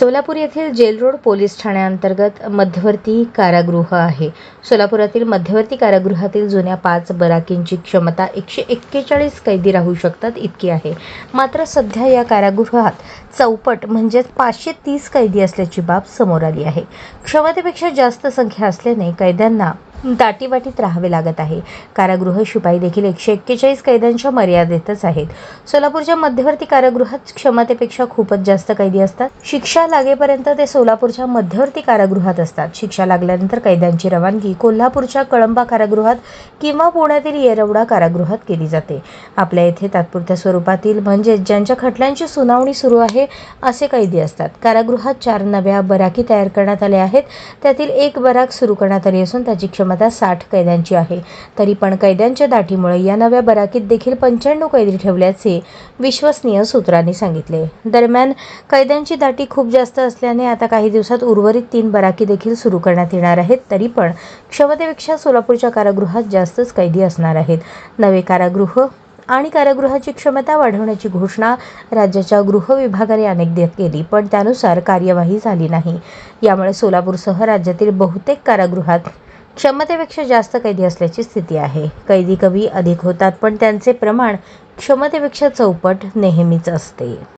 सोलापूर येथील gel road police ठाण्याअंतर्गत मध्यवर्ती कारागृह आहे. सोलापुरातील मध्यवर्ती कारागृहातील जुन्या पाच बराकींची क्षमता एकशे एक्केचाळीस कैदी राहू शकतात इतकी आहे. मात्र सध्या या कारागृहात चौपट म्हणजेच पाचशे तीस कैदी असल्याची बाब समोर आली आहे. क्षमतेपेक्षा जास्त संख्या असल्याने कैद्यांना दाटीवाटीत राहावे लागत आहे. कारागृह शिपाई देखील एकशे एक्केचाळीस कैद्यांच्या मर्यादेतच आहेत. सोलापूरच्या मध्यवर्ती कारागृहात क्षमतेपेक्षा खूपच जास्त कैदी असतात. शिक्षा लागेपर्यंत ते सोलापूरच्या मध्यवर्ती कारागृहात असतात. शिक्षा लागल्यानंतर कैद्यांची रवानगी कोल्हापूरच्या कळंबा कारागृहात किंवा पुण्यातील येरवडा कारागृहात केली जाते. आपल्या येथे तात्पुरत्या स्वरूपातील म्हणजेच ज्यांच्या खटल्यांची सुनावणी सुरू आहे असे कैदी असतात. कारागृहात चार नव्या बराकी तयार करण्यात आल्या आहेत. त्यातील एक बराक सुरू करण्यात आली असून त्याची क्षमता क्षमता साठ कैद्यांची आहे. तरी पण कैद्यांच्या दाटीमुळे या नव्या बराकीत देखील पंच्याण्णव कैदी ठेवल्याचे विश्वसनीय सूत्रांनी सांगितले. दरम्यान कैद्यांची दाटी खूप जास्त असल्याने आता काही दिवसात उर्वरित तीन बराकी देखील सुरू करण्यात येणार आहेत. तरी पण क्षमतेपेक्षा सोलापूरच्या कारागृहात जास्तच कैदी असणार आहेत. नवे कारागृह आणि कारागृहाची क्षमता वाढवण्याची घोषणा राज्याच्या गृह विभागाने अनेकदा केली पण त्यानुसार कार्यवाही झाली नाही. यामुळे सोलापूरसह राज्यातील बहुतेक कारागृहात क्षमतेपेक्षा जास्त कैदी असल्याची स्थिती आहे. कैदी कमी अधिक होतात पण त्यांचे प्रमाण क्षमतेपेक्षा चौपट नेहमीच असते.